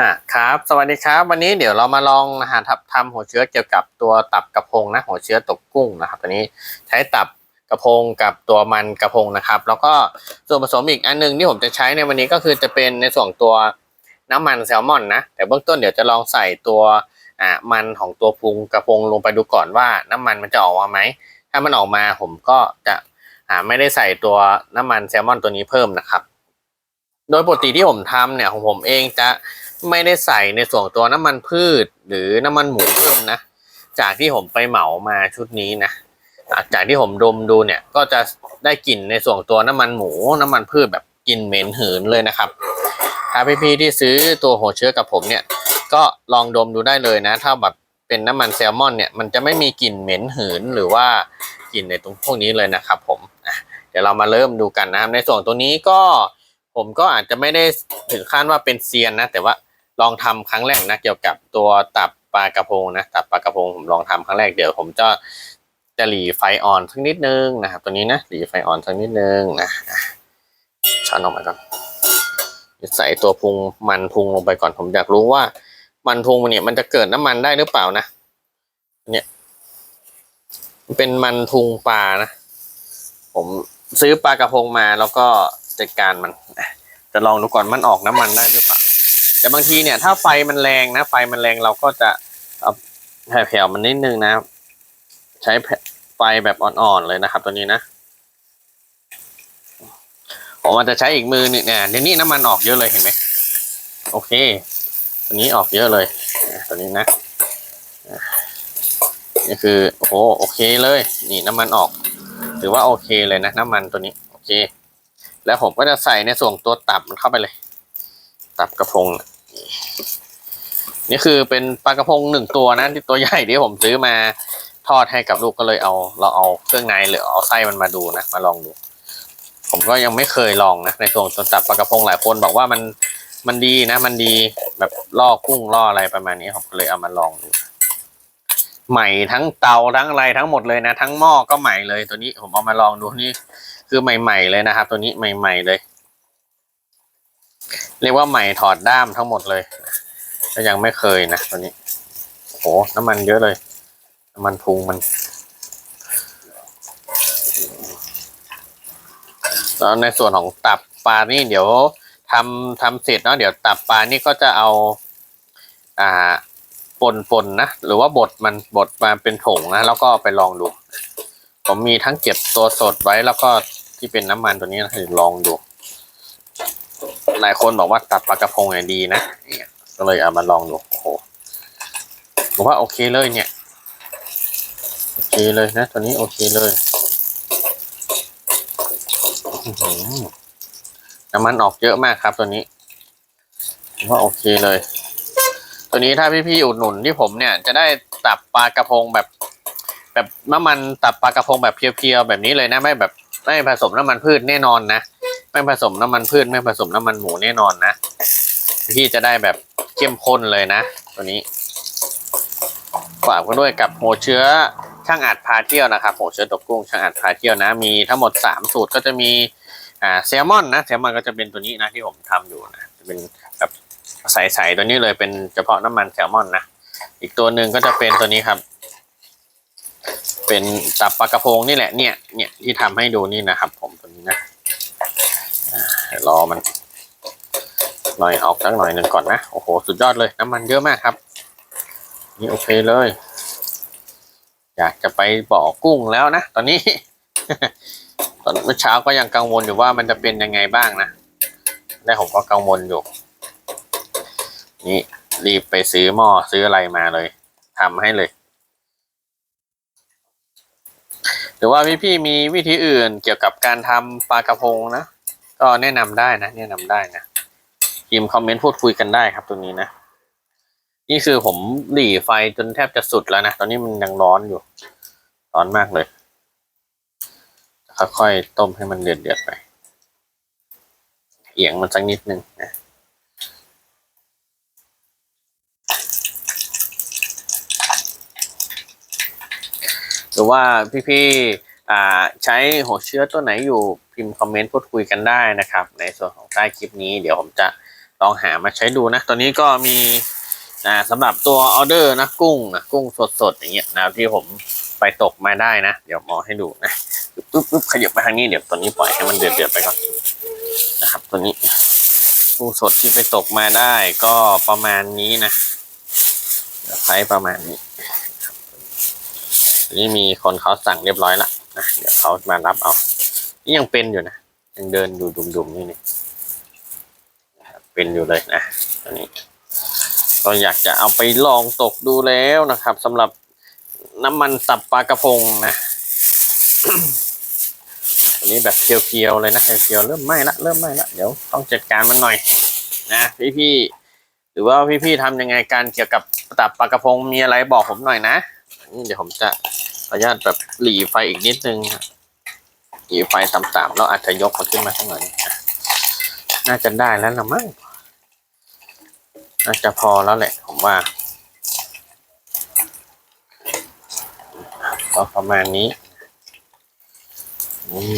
อะครับ สวัสดีครับ วันนี้เดี๋ยวเรามาลองนะฮะทำหัวเชื้อเกี่ยวกับตัวตับกระพงนะหัวเชื้อตกกุ้งนะครับตัวนี้ใช้ตับกระพงกับตัวมันกระพงนะครับ แล้วก็ส่วนผสมอีกอันหนึงที่ผมจะใช้ในวันนี้ก็คือจะเป็นในส่วนตัวน้ำมันแซลมอนนะแต่เบื้องต้นเดี๋ยวจะลองใส่ตัวอ่ามันของตัวพุงกระพงลงไปดูก่อนว่าน้ำมันมันจะออกมาไหมถ้ามันออกมาผมก็จะอ่าไม่ได้ใส่ตัวน้ำมันแซลมอนตัวนี้เพิ่มนะครับ โดยปกติที่ผมทำเนี่ยของผมเองจะไม่ได้ใส่ในส่วนตัวน้ำมันพืช หรือน้ำมันหมูเพิ่มนะ จากที่ผมไปเหมามาชุดนี้นะจากที่ผมดมดูเนี่ยก็จะได้กลิ่นในส่วนตัวน้ำมันหมู น้ำมันพืชแบบกลิ่นเหม็นหืนเลยนะครับถ้าพี่ๆที่ซื้อตัวหัวเชื้อกับผมเนี่ย ก็ลองดมดูได้เลยนะ ถ้าแบบเป็นน้ำมันแซลมอนเนี่ยมันจะไม่มีกลิ่นเหม็นหืนหรือว่ากลิ่นในตรงพวกนี้เลยนะครับ ผมเดี๋ยวเรามาเริ่มดูกันนะครับในส่วนตรงนี้ก็ ผมก็อาจจะไม่ได้ถึงขั้นว่าเป็นเซียนนะ แต่ว่าลองทำครั้งแรกนะเกี่ยวกับตัวตับปลากระพงนะตับปลากระพงผมลองทำครั้งแรกเดี๋ยว ผมจะจะหลีไฟอ่อนสักนิดนึงนะครับ ตัวนี้นะหลีไฟอ่อนสักนิดนึงนะช้อนออกมาก่อนใส่ตัวพุงมันพุงลงไปก่อนผมอยากรู้ว่า มันพุงมันเนี่ยมันจะเกิดน้ำมันได้หรือเปล่านะเนี่ยเป็นมันพุงปลานะผมซื้อปลากระพงมาแล้วก็ จัดการมันจะลองดูก่อนมันออกน้ำมันได้หรือเปล่าแต่บางทีเนี่ยถ้าไฟมันแรงนะไฟมันแรงเราก็จะเอาแผ่วมันนิดนึงนะ ใช้ไฟแบบอ่อนๆเลยนะครับ ตัวนี้นะผมอาจจะใช้อีกมือนี่เนี่ยเดี๋ยวนี้น้ำมันออกเยอะเลยเห็นไหมโอเค ตัวนี้ออกเยอะเลยตัวนี้นะนี่คือโอ้โหโอเคเลย นี่น้ำมันออก ถือว่าโอเคเลยนะ น้ำมันตัวนี้ โอเค แล้วผมก็จะใส่ในส่วนตัวตับมันเข้าไปเลย ตับกระพง นี่คือเป็นปลากระพงหนึ่งตัวนะที่ตัวใหญ่ที่ผมซื้อมาทอดให้กับลูกก็เลยเอา เราเอาเครื่องในหรือเอาไส้มันมาดูนะมาลองดู ผมก็ยังไม่เคยลองนะในส่วนตัวตับปลากระพงหลายคนบอกว่ามันมันดีนะ มันดีแบบล่อกุ้งล่ออะไรประมาณนี้ผมก็เลยเอามาลองดูใหม่ทั้งเตาทั้งอะไรทั้งหมดเลยนะ ทั้งหม้อก็ใหม่เลยตัวนี้ผมเอามาลองดูนี่ คือใหม่ ๆ เลยนะครับ ตัวนี้ใหม่ ๆ เลย เรียกว่าใหม่ถอดด้ามทั้งหมดเลยก็ยังไม่เคยนะตัวนี้โอ้น้ำมันเยอะเลยน้ำมันพุงมันแล้วในส่วนของตับปลานี่เดี๋ยวทำทำเสร็จเนาะเดี๋ยวตับปลานี่ก็จะเอา อ่าปนปนนะหรือว่าบดมันบดมาเป็นผงนะแล้วก็ไปลองดู ผมมีทั้งเก็บตัวสดไว้แล้วก็ ที่เป็นน้ำมันตัวนี้นะลองดู หลายคนบอกว่าตับปลากระพงเนี่ยดีนะเนี่ยก็เลยเอามาลองดูโอ้โหผมว่าโอเคเลยเนี่ย โอเคเลยนะ ตัวนี้โอเคเลยน้ำมันออกเยอะมากครับตัวนี้ผมว่าโอเคเลย ตัวนี้ถ้าพี่ๆอุดหนุนที่ผมเนี่ย จะได้ตับปลากระพงแบบ แบบน้ำมันตับปลากระพงแบบเพียวๆแบบนี้เลยนะไม่แบบไม่ผสมน้ำมันพืชแน่นอนนะไม่ผสมน้ำมันพืชไม่ผสมน้ำมันหมูแน่นอนนะพี่จะได้แบบเข้มข้นเลยนะ ตัวนี้ฝากกันด้วยกับโหเชื้อช่างอัดพาเที่ยวนะครับโหเชื้อตกกุ้งช่างอัดพาเที่ยวนะ มีทั้งหมดสามสูตรก็จะมีอ่าแซลมอนนะแซลมอนก็จะเป็นตัวนี้นะที่ผมทำอยู่นะจะเป็นแบบใสๆตัวนี้เลยเป็นเฉพาะน้ำมันแซลมอนนะอีกตัวหนึ่งก็จะเป็นตัวนี้ครับ เป็นตับปลากระพงนี่แหละเนี่ยเนี่ยที่ทำให้ดูนี่นะครับ ผมตัวนี้นะรอมันหน่อยออกสักหน่อยหนึ่งก่อนนะโอ้โหสุดยอดเลยน้ำมันเยอะมากครับ นี่โอเคเลย อยากจะไปบ่อกุ้งแล้วนะตอนนี้ ตอนเมื่อเช้าก็ยังกังวลอยู่ว่ามันจะเป็นยังไงบ้างนะได้ผมก็กังวลอยู่ นี่รีบไปซื้อหม้อซื้ออะไรมาเลยทำให้เลย ห รือว่าพี่ๆมีวิธีอื่นเกี่ยวกับการทำปลากระพงนะ ก็แนะนำได้นะ แนะนำได้นะพิมพ์คอมเมนต์พูดคุยกันได้ครับตรงนี้นะ นี่คือผมหลีไฟจนแทบจะสุดแล้วนะ ตอนนี้มันยังร้อนอยู่ ร้อนมากเลยค่อยๆต้มให้มันเดือดๆไป เอียงมันสักนิดนึงนะ รือว่าพี่ๆอ่าใช้หัวเชื้อตัวไหนอยู่พิมพ์คอมเมนต์พูดคุยกันได้นะครับ ในส่วนของใต้คลิปนี้เดี๋ยวผมจะลองหามาใช้ดูนะ ตอนนี้ก็มีอ่าสำหรับตัวออเดอร์นะกุ้งนะกุ้งสดๆอย่างเงี้ยนะที่ผมไปตกมาได้นะ เดี๋ยวหมอให้ดูนะปึ๊บปึ๊บขยับไปทางนี้เดี๋ยวตัวนี้ปล่อยให้มันเดือดๆไปก่อนนะครับ ตัวนี้กุ้งสดที่ไปตกมาได้ก็ประมาณนี้นะไซส์ประมาณนี้ นนี้มีคนเขาสั่งเรียบร้อยละนะเดี๋ยวเขามารับเอา นี่ยังเป็นอยู่นะ ยังเดินอยู่ดุมๆนี่นี่นะครับเป็นอยู่เลยนะตัวนี้ก็อยากจะเอาไปลองตกดูแล้วนะครับสำหรับน้ำมันสับปลากระพงนะอันนี้แบบเพียวๆเลยนะเพียวๆเริ่มไหม้ละเริ่มไหม้ละเดี๋ยวต้องจัดการมันหน่อยนะพี่ๆหรือว่าพี่ๆทำยังไงการเกี่ยวกับตับปลากระพงมีอะไรบอกผมหน่อยนะนี่เดี๋ยวผมจะ อนุญาตแบบหลีไฟอีกนิดนึงหลีไฟต่ำๆแล้วอาจจะยกมันขึ้นมาสักหน่อยนะน่าจะได้แล้วละมั้งน่าจะพอแล้วแหละ ผมว่า ก็ประมาณนี้นี่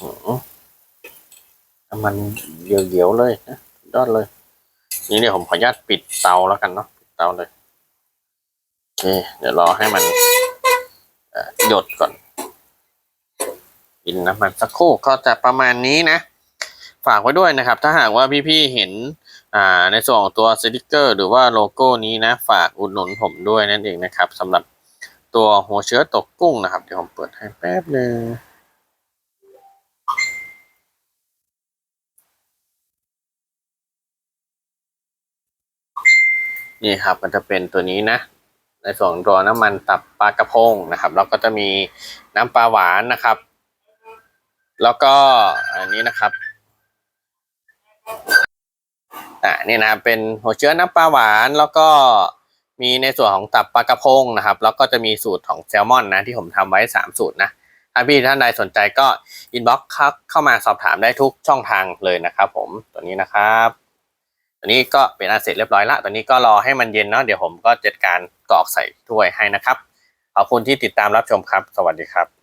อื้อหือน้ำ มันเยียวๆเลยนะยอดเลย นี่เดี๋ยวผมขออนุญาตปิดเตาแล้วกันเนาะปิดเตาเลยโอเคเดี๋ยวรอให้มันหยดก่อนกินน้ำมันสักครู่ก็จะประมาณนี้นะ ฝากไว้ด้วยนะครับ ถ้าหากว่าพี่ๆเห็นอ่าในส่วนของตัวสติกเกอร์ หรือว่าโลโก้นี้นะ ฝากอุดหนุนผมด้วยนั่นเองนะครับสำหรับตัวหัวเชื้อตกกุ้งนะครับ เดี๋ยวผมเปิดให้แป๊บหนึ่ง นี่ครับมันจะเป็นตัวนี้นะ ในส่วนของตัวน้ำมันตับปลากระพงนะครับ แล้วก็จะมีน้ำปลาหวานนะครับ แล้วก็อันนี้นะครับอ่านี่นะเป็นหัวเชื้อน้ำปลาหวานแล้วก็มีในส่วนของตับปลากระพงนะครับ แล้วก็จะมีสูตรของแซลมอนนะที่ผมทำไว้สามสูตรนะถ้าพี่ท่านใดสนใจก็อินบ็อกซ์เข้ามาสอบถามได้ทุกช่องทางเลยนะครับผมตัวนี้นะครับ ตันนี้ก็เป็นอันเสร็จเรียบร้อยละตอนนี้ก็รอให้มันเย็นเนาะเดี๋ยวผมก็จัดการกรอกใส่ถ้วยให้นะครับขอบคุณที่ติดตามรับชมครับ สวัสดีครับ